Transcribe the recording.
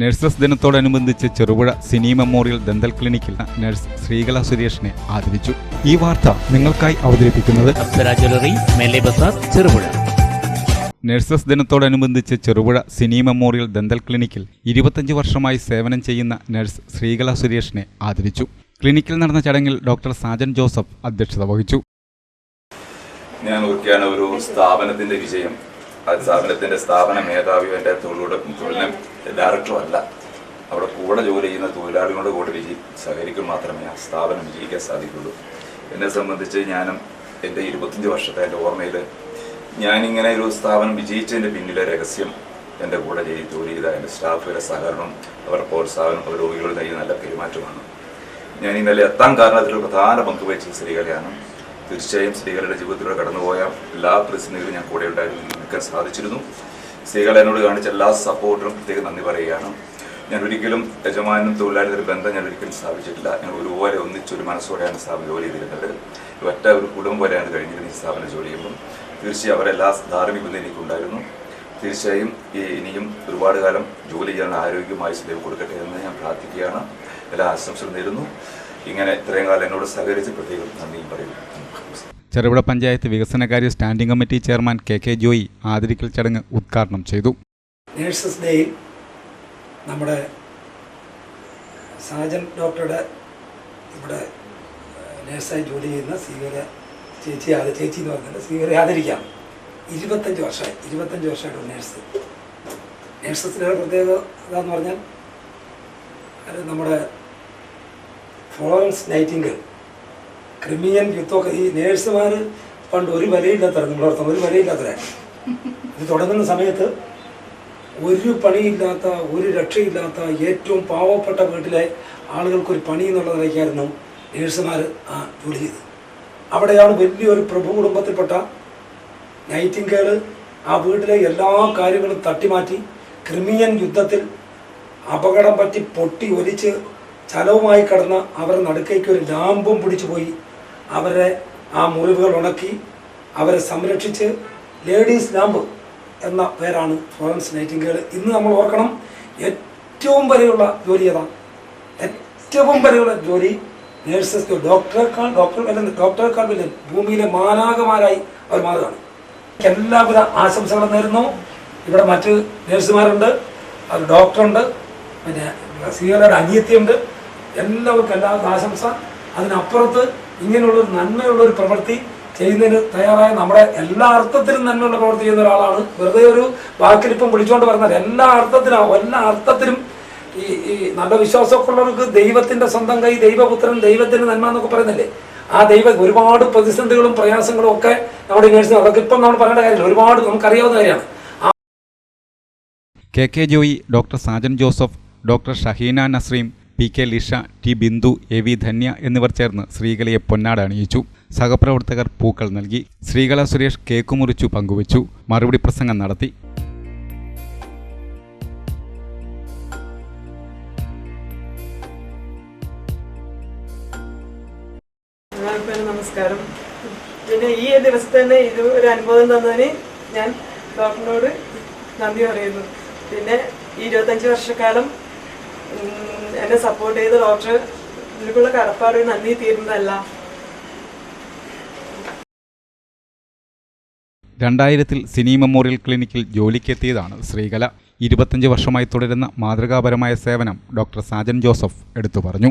Nurses ദിനത്തോടനുബന്ധിച്ച് Cherupuzha Sini memorial dental ക്ലിനിക്കിൽ nurse Sreekala സുരേഷിനെ ആദരിച്ചു. ഈ വാർത്ത നിങ്ങൾക്കായി അവതരിപ്പിക്കുന്നത് ചെറുപുഴ. നഴ്സസ് ദിനത്തോടനുബന്ധിച്ച് ചെറുപുഴ സിനി മെമ്മോറിയൽ ദന്തൽ ക്ലിനിക്കിൽ ഇരുപത്തഞ്ച് വർഷമായി സേവനം ചെയ്യുന്ന നഴ്സ് ശ്രീകല സുരേഷിനെ ആദരിച്ചു. ക്ലിനിക്കിൽ നടന്ന ചടങ്ങിൽ ഡോക്ടർ സാജൻ ജോസഫ് അധ്യക്ഷത വഹിച്ചു. ഞാൻ ഒരു സ്ഥാപനത്തിന്റെ വിജയം. സ്ഥാപനത്തിന്റെ സ്ഥാപന മേധാവിയോ എന്റെ തൊഴിലൂടെ തൊഴിലിനെ ഡയറക്ടറും അല്ല. അവിടെ കൂടെ ജോലി ചെയ്യുന്ന തൊഴിലാളികളുടെ കൂടെ വിജയി സഹകരിക്കും മാത്രമേ ആ സ്ഥാപനം വിജയിക്കാൻ സാധിക്കുള്ളൂ. എന്നെ സംബന്ധിച്ച് ഞാനും എന്റെ ഇരുപത്തഞ്ച് വർഷത്തെ എന്റെ ഓർമ്മയിൽ ഞാനിങ്ങനെ ഒരു സ്ഥാപനം വിജയിച്ചതിന്റെ പിന്നിലെ രഹസ്യം എന്റെ കൂടെ ചെയ്ത് ജോലി ചെയ്ത എന്റെ സ്റ്റാഫുകളുടെ സഹകരണം അവരുടെ പ്രോത്സാഹനം അവർ രോഗികളുടെ കയ്യിൽ നല്ല പെരുമാറ്റമാണ്. ഞാൻ ഇന്നലെ എത്താൻ കാരണത്തിൽ പ്രധാന പങ്ക് വഹിച്ചത് സ്ത്രീകളെയാണ് തീർച്ചയായും സ്ത്രീകളുടെ ജീവിതത്തിലൂടെ കടന്നുപോയ എല്ലാ പ്രതിസന്ധികളും ഞാൻ കൂടെ ഉണ്ടായിരുന്നു. നിൽക്കാൻ സാധിച്ചിരുന്നു. സ്ത്രീകൾ എന്നോട് കാണിച്ച എല്ലാ സപ്പോർട്ടിനും പ്രത്യേകം നന്ദി പറയുകയാണ്. ഞാൻ ഒരിക്കലും യജമാനും തൊഴിലാളിയുടെ ബന്ധം ഞാൻ ഒരിക്കലും സ്ഥാപിച്ചിട്ടില്ല. ഞാൻ ഒരുപോലെ ഒന്നിച്ചൊരു മനസ്സോടെയാണ് സ്ഥാപനം ജോലി ചെയ്തിരുന്നത്. ഒറ്റ ഒരു കുടുംബം പോലെയാണ് കഴിഞ്ഞിരുന്നത് ഈ സ്ഥാപനം ജോലി ചെയ്യുമ്പോൾ. തീർച്ചയായും അവരെല്ലാ ധാർമ്മികത എനിക്കുണ്ടായിരുന്നു. തീർച്ചയായും ഇനിയും ഒരുപാട് കാലം ജോലി ചെയ്യാനുള്ള ആരോഗ്യമായി ദൈവം കൊടുക്കട്ടെ എന്ന് ഞാൻ പ്രാർത്ഥിക്കുകയാണ്. എല്ലാ ആശംസകളും നേരുന്നു. ഇങ്ങനെ ഇത്രയും കാലം എന്നോട് സഹകരിച്ച് പ്രത്യേകം നന്ദിയും പറയുന്നു. ചെറുപുഴ പഞ്ചായത്ത് വികസനകാര്യ standing committee chairman K K Joy ആദരിക്കൽ ചടങ്ങ് ഉദ്ഘാടനം ചെയ്തു. നേഴ്സസ് ഡേയിൽ നമ്മുടെ സാജൻ ഡോക്ടറുടെ ഇവിടെ നേഴ്സായി ജോലി ചെയ്യുന്ന സീവര ചേച്ചി ചേച്ചി എന്ന് പറഞ്ഞാൽ സീവരെ ആദരിക്കാം. ഇരുപത്തഞ്ച് വർഷമായി ഇരുപത്തഞ്ച് വർഷമായിട്ട് നേഴ്സ്. നേഴ്സസിന്റെ പ്രത്യേകത എന്ന് പറഞ്ഞാൽ നമ്മുടെ ഫ്ലോറൻസ് നൈറ്റിംഗൽ ക്രിമിയൻ യുദ്ധമൊക്കെ ഈ നേഴ്സുമാർ പണ്ട് ഒരു വിലയില്ലാത്തവരാണ് നമ്മളോർത്തം ഒരു വിലയില്ലാത്തവരാണ് ഇത് തുടങ്ങുന്ന സമയത്ത് ഒരു പണിയില്ലാത്ത ഒരു രക്ഷയില്ലാത്ത ഏറ്റവും പാവപ്പെട്ട വീട്ടിലെ ആളുകൾക്കൊരു പണി എന്നുള്ള നിലയ്ക്കായിരുന്നു നേഴ്സുമാർ ആ ജോലി ചെയ്തത്. അവിടെയാണ് വലിയൊരു പ്രഭു കുടുംബത്തിൽപ്പെട്ട നൈറ്റിംഗേൾ ആ വീട്ടിലെ എല്ലാ കാര്യങ്ങളും തട്ടിമാറ്റി ക്രിമിയൻ യുദ്ധത്തിൽ അപകടം പറ്റി പൊട്ടി ഒലിച്ച് ചലവുമായി കടന്ന അവരുടെ നടുക്കേക്ക് ഒരു ലാമ്പും പിടിച്ചു പോയി അവരെ ആ മുറിവുകൾ ഉണക്കി അവരെ സംരക്ഷിച്ച് ലേഡീസ് ലാമ്പ് എന്ന പേരാണ് ഫ്ലോറൻസ് നൈറ്റിംഗേൾ ഇന്ന് നമ്മൾ ഓർക്കണം ഏറ്റവും വരെയുള്ള ജോലി ഏതാണ് ഏറ്റവും വരെയുള്ള ജോലി നേഴ്സസ് ഡോക്ടറേക്കാൾ ഡോക്ടർ അല്ല ഡോക്ടറേക്കാൾ വലിയ ഭൂമിയിലെ മാനാകമാരായി അവർ മാറുകയാണ്. എല്ലാവിധ ആശംസകളും നേരുന്നു. ഇവിടെ മറ്റ് നേഴ്സുമാരുണ്ട് അത് ഡോക്ടറുണ്ട് പിന്നെ സീനിയറുടെ അനിയത്തിയുണ്ട്. എല്ലാവർക്കും എല്ലാവർക്കും ആശംസ. അതിനപ്പുറത്ത് ഇങ്ങനെയുള്ളൊരു നന്മയുള്ളൊരു പ്രവൃത്തി ചെയ്യുന്നതിന് തയ്യാറായ നമ്മുടെ എല്ലാ അർത്ഥത്തിലും നന്മയുള്ള പ്രവൃത്തി ചെയ്യുന്ന ഒരാളാണ്. വെറുതെ ഒരു വാക്കിലിപ്പം വിളിച്ചുകൊണ്ട് പറഞ്ഞാൽ എല്ലാ അർത്ഥത്തിലും എല്ലാ അർത്ഥത്തിലും ഈ ഈ നല്ല വിശ്വാസമൊക്കെ ഉള്ളവർക്ക് ദൈവത്തിന്റെ സ്വന്തം കൈ ദൈവപുത്രൻ ദൈവത്തിന്റെ നന്മ എന്നൊക്കെ പറയുന്നില്ലേ? ആ ദൈവ ഒരുപാട് പ്രതിസന്ധികളും പ്രയാസങ്ങളും ഒക്കെ നമ്മുടെ നേഴ്സിന് അതൊക്കെ ഇപ്പം നമ്മൾ പറയേണ്ട കാര്യമില്ല. ഒരുപാട് നമുക്കറിയാവുന്ന കാര്യമാണ്. K K Joy doctor Sajan Joseph doctor Shaheena Nasreem P K Lisha T Bindu A V Dhanya എന്നിവർ ചേർന്ന് ശ്രീകലയെ പൊന്നാട് അണിയിച്ചു. സഹപ്രവർത്തകർ പൂക്കൾ നൽകി. ശ്രീകല സുരേഷ് കേക്ക് മുറിച്ചു പങ്കുവച്ചു. മറുപടി പ്രസംഗം നടത്തി. നമസ്കാരം. പിന്നെ ഈ ദിവസത്തെ തന്നെ ഇത് ഒരു അനുഭവം തന്നതിന് ഞാൻ ഡോക്ടറിനോട് നന്ദി പറയുന്നു. പിന്നെ ഇരുപത്തഞ്ച് വർഷക്കാലം എന്നെ സപ്പോർട്ട് ചെയ്ത ഡോക്ടർ ഇതിലേക്കുള്ള കടപ്പാട് നന്ദി തീരുന്നതല്ല. രണ്ടായിരത്തിൽ സിനി മെമ്മോറിയൽ ക്ലിനിക്കിൽ ജോലിക്കെത്തിയതാണ് ശ്രീകല. ഇരുപത്തഞ്ച് വർഷമായി തുടരുന്ന മാതൃകാപരമായ സേവനം ഡോക്ടർ സാജൻ ജോസഫ് എടുത്തു പറഞ്ഞു.